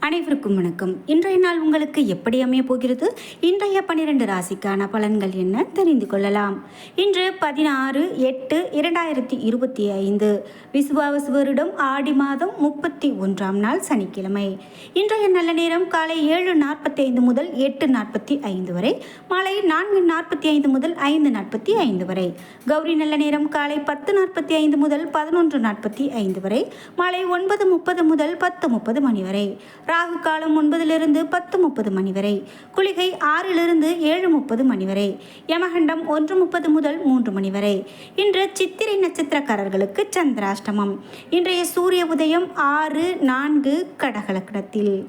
அனைவருக்கும் வணக்கம். இன்றைய நாள் உங்களுக்கு எப்படி அமைய போகிறது? இன்றைய பனிரெண்டு ராசிக்கான பலன்கள் என்ன? தெரிந்து கொள்ளலாம். இன்று பதினாறு எட்டு இரண்டாயிரத்தி இருபத்தி ஐந்து. விசுவாவசு வருடம் ஆடி மாதம் முப்பத்தி ஒன்றாம் நாள் சனிக்கிழமை. இன்றைய நல்ல நேரம் காலை ஏழு நாற்பத்தி ஐந்து முதல் எட்டு நாற்பத்தி ஐந்து வரை மாலை நான்கு நாற்பத்தி ஐந்து முதல் ஐந்து நாற்பத்தி ஐந்து வரை. கௌரி நல்ல நேரம் காலை பத்து நாற்பத்தி ஐந்து முதல் பதினொன்று நாற்பத்தி ஐந்து வரை மாலை ஒன்பது முப்பது முதல் பத்து முப்பது மணி வரை. ராகு காலம் ஒன்பதிலிருந்து பத்து முப்பது மணி வரை குளிகை ஆறிலிருந்து ஏழு முப்பது மணி வரை யமகண்டம் ஒன்று முப்பது முதல் மூன்று மணி வரை. இன்று சித்திரை நட்சத்திரக்காரர்களுக்கு சந்திராஷ்டமம். இன்றைய சூரிய உதயம் ஆறு நான்கு கடகலக்கணத்தில்.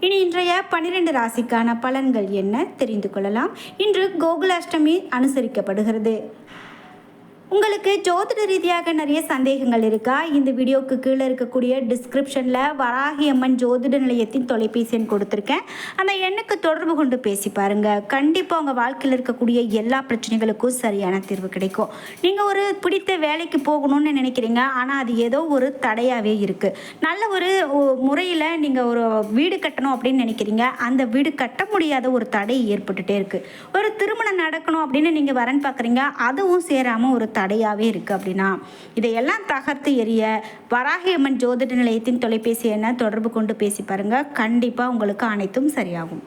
இனி இன்றைய பனிரெண்டு ராசிக்கான பலன்கள் என்ன தெரிந்து கொள்ளலாம். இன்று கோகுலாஷ்டமி அனுசரிக்கப்படுகிறது. உங்களுக்கு ஜோதிட ரீதியாக நிறைய சந்தேகங்கள் இருக்கா? இந்த வீடியோக்கு கீழே இருக்கக்கூடிய டிஸ்கிரிப்ஷனில் வராகி அம்மன் ஜோதிட நிலையத்தின் தொலைபேசி எண் கொடுத்துருக்கேன். அந்த எண்ணுக்கு தொடர்பு கொண்டு பேசி பாருங்கள் கண்டிப்பாக உங்கள் வாழ்க்கையில் இருக்கக்கூடிய எல்லா பிரச்சனைகளுக்கும் சரியான தீர்வு கிடைக்கும். நீங்கள் ஒரு பிடித்த வேலைக்கு போகணும்னு நினைக்கிறீங்க. ஆனால் அது ஏதோ ஒரு தடையாகவே இருக்குது நல்ல ஒரு முறையில் நீங்கள் ஒரு வீடு கட்டணும் அப்படின்னு நினைக்கிறீங்க. அந்த வீடு கட்ட முடியாத ஒரு தடை ஏற்பட்டுட்டே இருக்குது ஒரு திருமணம் நடக்கணும் அப்படின்னு நீங்கள் வரேன்னு பார்க்குறீங்க அதுவும் சேராமல் ஒரு தடையாகவே இருக்குது அப்படின்னா இதையெல்லாம் தகர்த்து எரிய வராகியம்மன் ஜோதிட நிலையத்தின் தொலைபேசி எண்ணை தொடர்பு கொண்டு பேசி பாருங்கள் கண்டிப்பாக உங்களுக்கு அனைத்தும் சரியாகும்.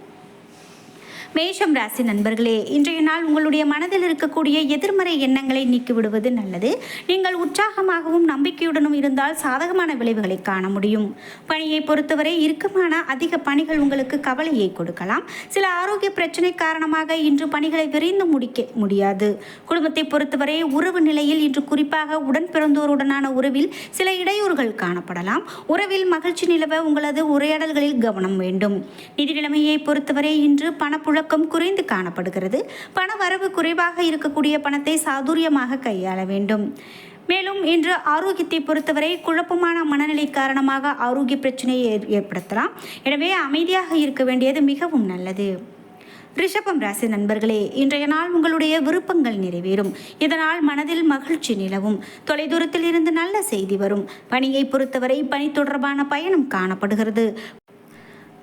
மேஷம் ராசி நண்பர்களே இன்றைய நாள் உங்களுடைய மனதில் இருக்கக்கூடிய எதிர்மறை எண்ணங்களை நீக்கிவிடுவது நல்லது. நீங்கள் உற்சாகமாகவும் நம்பிக்கையுடனும் இருந்தால் சாதகமான விளைவுகளை காண முடியும். பணியை பொறுத்தவரை இறுக்கமான அதிக பணிகள் உங்களுக்கு கவலையை கொடுக்கலாம். சில ஆரோக்கிய பிரச்சனை காரணமாக இன்று பணிகளை விரைந்து முடிக்க முடியாது. குடும்பத்தை பொறுத்தவரை உறவு நிலையில் இன்று குறிப்பாக உடன் பிறந்தோருடனான உறவில் சில இடையூறுகள் காணப்படலாம். உறவில் மகிழ்ச்சி நிலவ உங்களது உரையாடல்களில் கவனம் வேண்டும். நிதி நிலைமையை பொறுத்தவரை இன்று பணப்புழ புழக்கம் குறைந்து காணப்படுகிறது. பண வரவு குறைவாக இருக்கக்கூடிய பணத்தை சாதுரியமாக கையாள வேண்டும். மேலும் இன்று ஆரோக்கியத்தை பொறுத்தவரை குழப்பமான மனநிலை காரணமாக ஆரோக்கிய பிரச்சனையை ஏற்படுத்தலாம். எனவே அமைதியாக இருக்க வேண்டியது மிகவும் நல்லது. ரிஷபம் ராசி நண்பர்களே இன்றைய நாள் உங்களுடைய விருப்பங்கள் நிறைவேறும். இதனால் மனதில் மகிழ்ச்சி நிலவும். தொலைதூரத்தில் இருந்து நல்ல செய்தி வரும். பணியை பொறுத்தவரை பணி தொடர்பான பயணம் காணப்படுகிறது.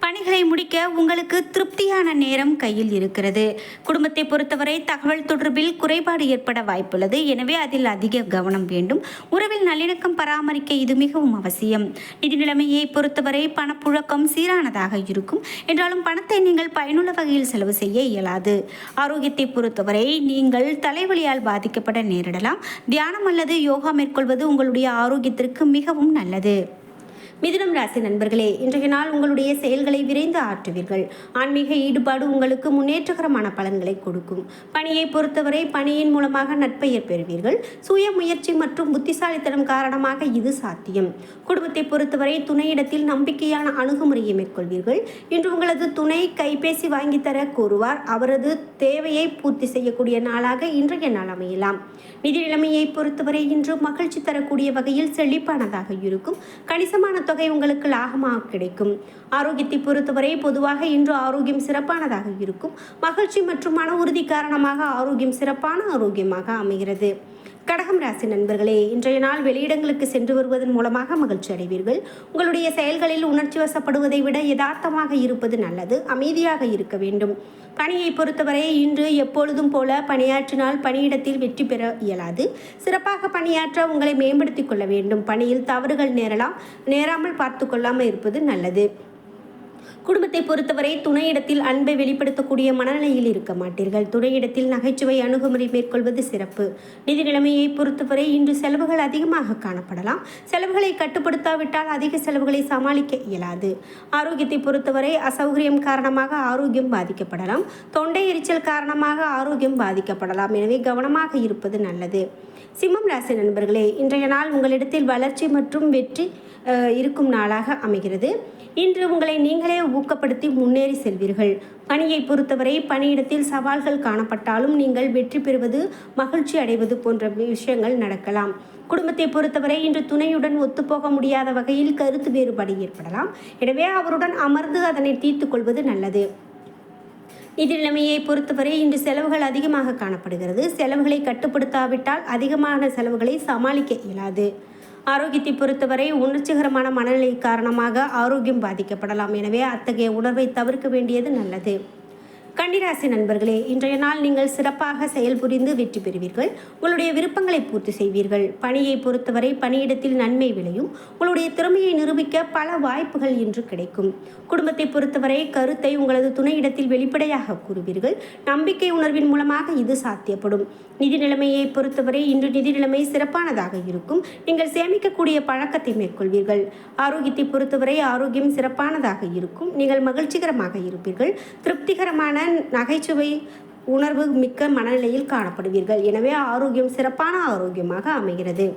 பணிகளை முடிக்க உங்களுக்கு திருப்தியான நேரம் கையில் இருக்கிறது. குடும்பத்தை பொறுத்தவரை தகவல் தொடர்பில் குறைபாடு ஏற்பட வாய்ப்புள்ளது. எனவே அதில் அதிக கவனம் வேண்டும். உறவில் நல்லிணக்கம் பராமரிக்க இது மிகவும் அவசியம். நிதி நிலைமையை பொறுத்தவரை பணப்புழக்கம் சீரானதாக இருக்கும். என்றாலும் பணத்தை நீங்கள் பயனுள்ள வகையில் செலவு செய்ய இயலாது. ஆரோக்கியத்தை பொறுத்தவரை நீங்கள் தலைவலியால் பாதிக்கப்பட நேரிடலாம். தியானம் அல்லது யோகா மேற்கொள்வது உங்களுடைய ஆரோக்கியத்திற்கு மிகவும் நல்லது. மிதுனம் ராசி நண்பர்களே இன்றைய நாள் உங்களுடைய செயல்களை விரைந்து ஆற்றுவீர்கள். ஆன்மீக ஈடுபாடு உங்களுக்கு முன்னேற்றகரமான பலன்களை கொடுக்கும். பணியை பொறுத்தவரை பணியின் மூலமாக நட்பெயர் பெறுவீர்கள். சுய முயற்சி மற்றும் புத்திசாலித்தனம் காரணமாக இது சாத்தியம். குடும்பத்தை பொறுத்தவரை துணையிடத்தில் நம்பிக்கையான அணுகுமுறையை மேற்கொள்வீர்கள். இன்று உங்களது துணை கைபேசி வாங்கித்தர கூறுவார் அவரது தேவையை பூர்த்தி செய்யக்கூடிய நாளாக இன்றைய நாள் அமையலாம். நிதி நிலைமையை பொறுத்தவரை இன்று மகிழ்ச்சி தரக்கூடிய வகையில் செழிப்பானதாக இருக்கும். கணிசமான தொகை உங்களுக்கு லாபமாக கிடைக்கும். ஆரோக்கியத்தை பொறுத்தவரை பொதுவாக இன்று ஆரோக்கியம் சிறப்பானதாக இருக்கும். மகிழ்ச்சி மற்றும் மன உறுதி காரணமாக ஆரோக்கியம் சிறப்பான ஆரோக்கியமாக அமைகிறது. கடகம் ராசி நண்பர்களே இன்றைய நாள் வெளியிடங்களுக்கு சென்று வருவதன் மூலமாக மகிழ்ச்சி அடைவீர்கள். உங்களுடைய செயல்களில் உணர்ச்சி வசப்படுவதை விட யதார்த்தமாக இருப்பது நல்லது அமைதியாக இருக்க வேண்டும். பணியை பொறுத்தவரை இன்று எப்பொழுதும் போல பணியாற்றினால் பணியிடத்தில் வெற்றி பெற இயலாது. சிறப்பாக பணியாற்ற உங்களை மேம்படுத்திக் கொள்ள வேண்டும். பணியில் தவறுகள் நேரலாம் நேராமல் பார்த்து கொள்ளாமல் இருப்பது நல்லது. குடும்பத்தை பொறுத்தவரை துணையிடத்தில் அன்பை வெளிப்படுத்தக்கூடிய மனநிலையில் இருக்க மாட்டீர்கள். துணையிடத்தில் நகைச்சுவை அணுகுமுறை மேற்கொள்வது சிறப்பு. நிதி நிலைமையை பொறுத்தவரை இன்று செலவுகள் அதிகமாக காணப்படலாம். செலவுகளை கட்டுப்படுத்தாவிட்டால் அதிக செலவுகளை சமாளிக்க இயலாது. ஆரோக்கியத்தை பொறுத்தவரை அசௌகரியம் காரணமாக ஆரோக்கியம் பாதிக்கப்படலாம். தொண்டை எரிச்சல் காரணமாக ஆரோக்கியம் பாதிக்கப்படலாம். எனவே கவனமாக இருப்பது நல்லது. சிம்மம் ராசி நண்பர்களே இன்றைய நாள் உங்களிடத்தில் வளர்ச்சி மற்றும் வெற்றி இருக்கும் நாளாக அமைகிறது. இன்று உங்களை நீங்களே ஊக்கப்படுத்தி முன்னேறி செல்வீர்கள். பணியை பொறுத்தவரை பணியிடத்தில் சவால்கள் காணப்பட்டாலும் நீங்கள் வெற்றி பெறுவது மகிழ்ச்சி அடைவது போன்ற விஷயங்கள் நடக்கலாம். குடும்பத்தை பொறுத்தவரை இன்று துணையுடன் ஒத்துப்போக முடியாத வகையில் கருத்து வேறுபாடு ஏற்படலாம். எனவே அவருடன் அமர்ந்து அதனை தீர்த்து கொள்வது நல்லது. நிதி நிலைமையை பொறுத்தவரை இன்று செலவுகள் அதிகமாக காணப்படுகிறது. செலவுகளை கட்டுப்படுத்தாவிட்டால் அதிகமான செலவுகளை சமாளிக்க இயலாது. ஆரோக்கியத்தை பொறுத்தவரை உணர்ச்சிகரமான மனநிலை காரணமாக ஆரோக்கியம் பாதிக்கப்படலாம். எனவே அத்தகைய உணர்வை தவிர்க்க வேண்டியது நல்லது. கன்னிராசி நண்பர்களே இன்றைய நாள் நீங்கள் சிறப்பாக செயல்புரிந்து வெற்றி பெறுவீர்கள். உங்களுடைய விருப்பங்களை பூர்த்தி செய்வீர்கள். பணியை பொறுத்தவரை பணியிடத்தில் நன்மை விளையும். உங்களுடைய திறமையை நிரூபிக்க பல வாய்ப்புகள் இன்று கிடைக்கும். குடும்பத்தை பொறுத்தவரை கருத்தை உங்களது துணையிடத்தில் வெளிப்படையாக கூறுவீர்கள். நம்பிக்கை உணர்வின் மூலமாக இது சாத்தியப்படும். நிதி நிலைமையை பொறுத்தவரை இன்று நிதி நிலைமை சிறப்பானதாக இருக்கும். நீங்கள் சேமிக்கக்கூடிய பழக்கத்தை மேற்கொள்வீர்கள். ஆரோக்கியத்தை பொறுத்தவரை ஆரோக்கியம் சிறப்பானதாக இருக்கும். நீங்கள் மகிழ்ச்சிகரமாக இருப்பீர்கள். திருப்திகரமான நகைச்சுவை உணர்வு மிக்க மனநிலையில் காணப்படுவீர்கள். எனவே ஆரோக்கியம் சிறப்பான ஆரோக்கியமாக அமைகிறது.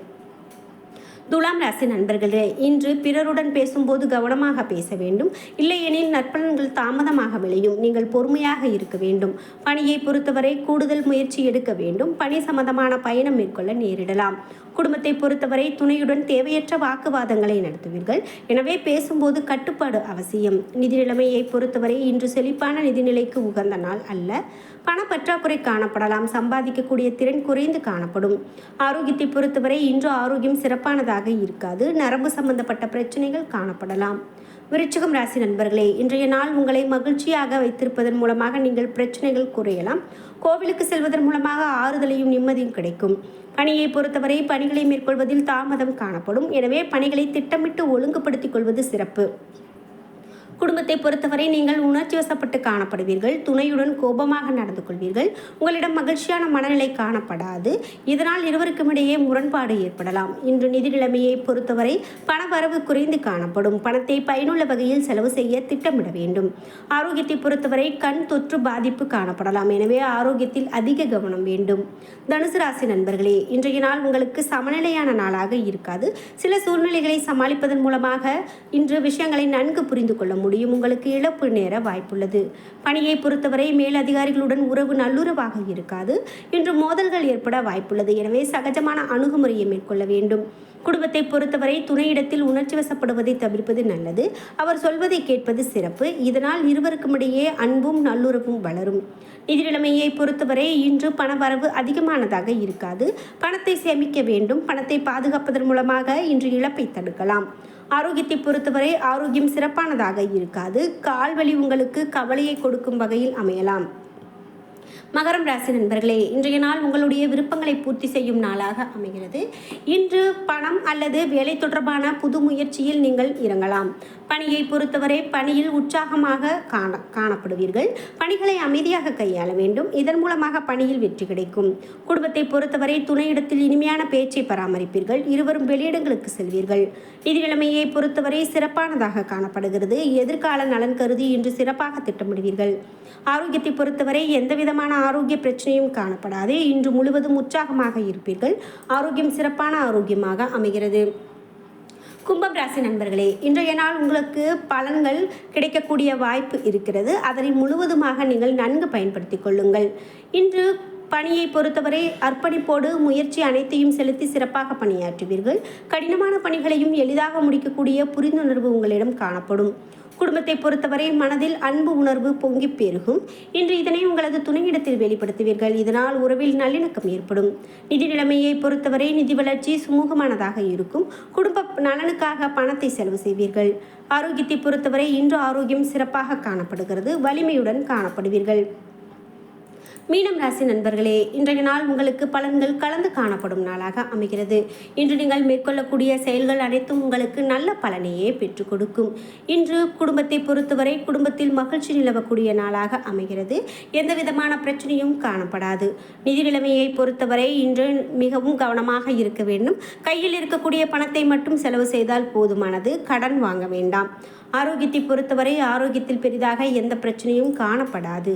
துலாம் ராசி நண்பர்களே இன்று பிறருடன் பேசும்போது கவனமாக பேச வேண்டும். இல்லையெனில் நற்பலன்கள் தாமதமாக விளையும். நீங்கள் பொறுமையாக இருக்க வேண்டும். பணியை பொறுத்தவரை கூடுதல் முயற்சி எடுக்க வேண்டும். பணி சம்பந்தமான பயணம் மேற்கொள்ள நேரிடலாம். குடும்பத்தை பொறுத்தவரை துணையுடன் தேவையற்ற வாக்குவாதங்களை நடத்துவீர்கள். எனவே பேசும்போது கட்டுப்பாடு அவசியம். நிதி நிலைமையை பொறுத்தவரை இன்று செழிப்பான நிதிநிலைக்கு உகந்த நாள் அல்ல. பணப்பற்றாக்குறை காணப்படலாம். சம்பாதிக்கக்கூடிய திறன் குறைந்து காணப்படும். ஆரோக்கியத்தை பொறுத்தவரை இன்று ஆரோக்கியம் சிறப்பானதாக இருக்காது. நரம்பு சம்பந்தப்பட்ட பிரச்சனைகள் காணப்படலாம். விருச்சிகம் ராசி நண்பர்களே இன்றைய நாள் உங்களை மகிழ்ச்சியாக வைத்திருப்பதன் மூலமாக நீங்கள் பிரச்சனைகள் குறையலாம். கோவிலுக்கு செல்வதன் மூலமாக ஆறுதலையும் நிம்மதியும் கிடைக்கும். பணியை பொறுத்தவரை பணிகளை மேற்கொள்வதில் தாமதம் காணப்படும். எனவே பணிகளை திட்டமிட்டு ஒழுங்குபடுத்திக் கொள்வது சிறப்பு. குடும்பத்தை பொறுத்தவரை நீங்கள் உணர்ச்சி வசப்பட்டு காணப்படுவீர்கள் துணையுடன் கோபமாக நடந்து கொள்வீர்கள் உங்களிடம் மகிழ்ச்சியான மனநிலை காணப்படாது இதனால் இருவருக்கும் இடையே முரண்பாடு ஏற்படலாம். இன்று நிதி நிலைமையை பொறுத்தவரை பண வரவு குறைந்து காணப்படும். பணத்தை பயனுள்ள வகையில் செலவு செய்ய திட்டமிட வேண்டும். ஆரோக்கியத்தை பொறுத்தவரை கண் தொற்று பாதிப்பு காணப்படலாம். எனவே ஆரோக்கியத்தில் அதிக கவனம் வேண்டும். தனுசு ராசி நண்பர்களே இன்றைய நாள் உங்களுக்கு சமநிலையான நாளாக இருக்காது. சில சூழ்நிலைகளை சமாளிப்பதன் மூலமாக இன்று விஷயங்களை நன்கு புரிந்து கொள்ள முடியும். உங்களுக்கு இழப்பு நேர வாய்ப்புள்ளது. பணியை பொறுத்தவரை மேலதிகாரிகளுடன் உறவு நல்லுறவாக இருக்காது. இன்று மோதல்கள் ஏற்பட வாய்ப்புள்ளது. எனவே சகஜமான அணுகுமுறையை மேற்கொள்ள வேண்டும். குடும்பத்தை பொறுத்தவரை துணையிடத்தில் உணர்ச்சி வசப்படுவதை தவிர்ப்பது நல்லது. அவர் சொல்வதை கேட்பது சிறப்பு. இதனால் இருவருக்கும் இடையே அன்பும் நல்லுறவும் வளரும். நிதி நிலைமையை பொறுத்தவரை இன்று பண வரவு அதிகமானதாக இருக்காது. பணத்தை சேமிக்க வேண்டும். பணத்தை பாதுகாப்பதன் மூலமாக இன்று இழப்பை தடுக்கலாம். ஆரோக்கியத்தை பொறுத்தவரை ஆரோக்கியம் சிறப்பானதாக இருக்காது. கால்வலி உங்களுக்கு கவலையை கொடுக்கும் வகையில் அமையலாம். மகரம் ராசி நண்பர்களே இன்றைய நாள் உங்களுடைய விருப்பங்களை பூர்த்தி செய்யும் நாளாக அமைகிறது. இன்று பணம் அல்லது வேலை தொடர்பான புது முயற்சியில் நீங்கள் இறங்கலாம். பணியை பொறுத்தவரை பணியில் உற்சாகமாக காண காணப்படுவீர்கள். பணிகளை அமைதியாக கையாள வேண்டும். இதன் மூலமாக பணியில் வெற்றி கிடைக்கும். குடும்பத்தை பொறுத்தவரை துணையிடத்தில் இனிமையான பேச்சை பராமரிப்பீர்கள். இருவரும் வெளியிடங்களுக்கு செல்வீர்கள். நிதிநிலைமையை பொறுத்தவரை சிறப்பானதாக காணப்படுகிறது. எதிர்கால நலன் கருதி இன்று சிறப்பாக திட்டமிடுவீர்கள். ஆரோக்கியத்தை பொறுத்தவரை எந்த விதமான ஆரோக்கிய பிரச்சனையும் காணப்படாது. இன்று முழுவதும் உற்சாகமாக இருப்பீர்கள். ஆரோக்கியம் சிறப்பான ஆரோக்கியமாக அமைகிறது. கும்பம் ராசி நண்பர்களே இன்றைய நாள் உங்களுக்கு பலன்கள் கிடைக்கக்கூடிய வாய்ப்பு இருக்கிறது. அதனை முழுவதுமாக நீங்கள் நன்கு பயன்படுத்திக் கொள்ளுங்கள். இன்று பணியை பொறுத்தவரை அர்ப்பணிப்போடு முயற்சி அனைத்தையும் செலுத்தி சிறப்பாக பணியாற்றுவீர்கள். கடினமான பணிகளையும் எளிதாக முடிக்கக்கூடிய புரிந்துணர்வு உங்களிடம் காணப்படும். குடும்பத்தை பொறுத்தவரை மனதில் அன்பு உணர்வு பொங்கி பெருகும். இன்று இதனை உங்களது துணையிடத்தில் வெளிப்படுத்துவீர்கள். இதனால் உறவில் நல்லிணக்கம் ஏற்படும். நிதி நிலைமையை பொறுத்தவரை நிதி வளர்ச்சி சுமூகமானதாக இருக்கும். குடும்ப நலனுக்காக பணத்தை செலவு செய்வீர்கள். ஆரோக்கியத்தை பொறுத்தவரை இன்று ஆரோக்கியம் சிறப்பாக காணப்படுகிறது. வலிமையுடன் காணப்படுவீர்கள். மீனம் ராசி நண்பர்களே இன்றைய நாள் உங்களுக்கு பலன்கள் கலந்து காணப்படும் நாளாக அமைகிறது. இன்று நீங்கள் மேற்கொள்ளக்கூடிய செயல்கள் அனைத்தும் உங்களுக்கு நல்ல பலனையே பெற்றுக் கொடுக்கும். இன்று குடும்பத்தை பொறுத்தவரை குடும்பத்தில் மகிழ்ச்சி நிலவக்கூடிய நாளாக அமைகிறது. எந்த விதமான பிரச்சனையும் காணப்படாது. நிதி நிலைமையை பொறுத்தவரை இன்று மிகவும் கவனமாக இருக்க வேண்டும். கையில் இருக்கக்கூடிய பணத்தை மட்டும் செலவு செய்தால் போதுமானது. கடன் வாங்க வேண்டாம். ஆரோக்கியத்தை பொறுத்தவரை ஆரோக்கியத்தில் பெரிதாக எந்த பிரச்சனையும் காணப்படாது.